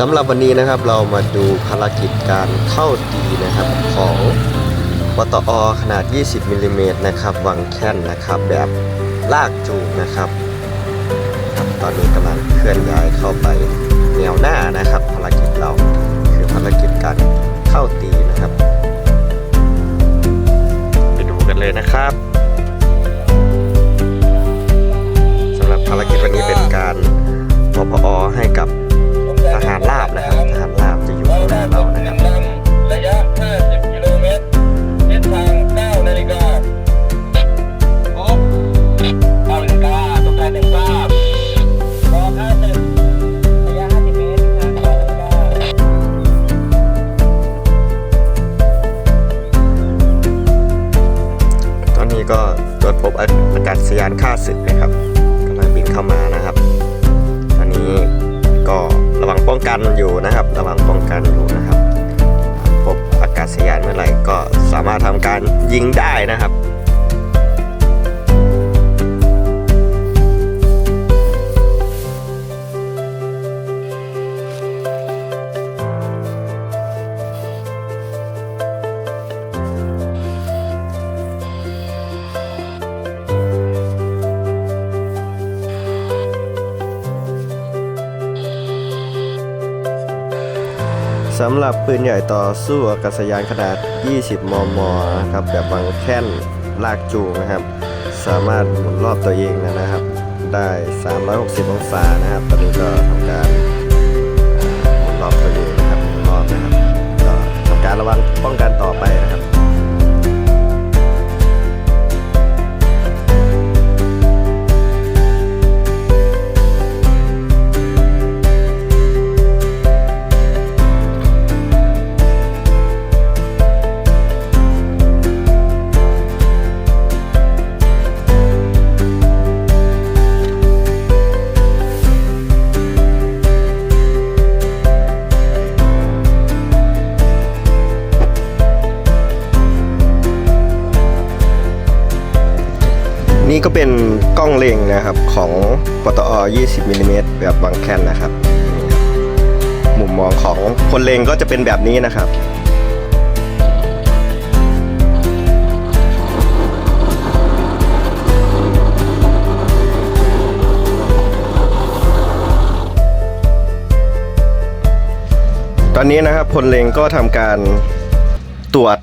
สำหรับวันนี้นะครับเรามาดูภารกิจการเข้าตีนะครับของปตอขนาด 20มิลลิเมตรนะครับวังแค่นนะครับแบบลากจูงนะครับครับ ตอนนี้กำลังเคลื่อนย้ายเข้าไปแนวหน้านะครับ ภารกิจเราคือภารกิจการเข้าตีนะครับ ไปดูกันเลยนะครับ นี้ก็ตรวจพบอากาศยานค่าศึกนะครับกำลังบินเข้ามานะครับตอนนี้ก็ระวังป้องกันอยู่นะครับ ระวังป้องกันอยู่นะครับ พบอากาศยานเมื่อไหร่ก็สามารถทำการยิงได้นะครับ สำหรับปืนใหญ่ต่อสู้อากาศยานขนาด 20 มม นะครับ แบบบางแค่นลากจูงนะครับ สามารถหมุนรอบตัวเองนะครับ ได้ 360 องศานะครับ ตอนนี้ก็ทำการ นี่ก็เป็นกล้องเล็งนะครับของปตอ 20มิลลิเมตรแบบวางแคนนะครับ มุมมองของคนเล็งก็จะเป็นแบบนี้นะครับตอนนี้นะครับพลเล็งก็ทำการตรวจ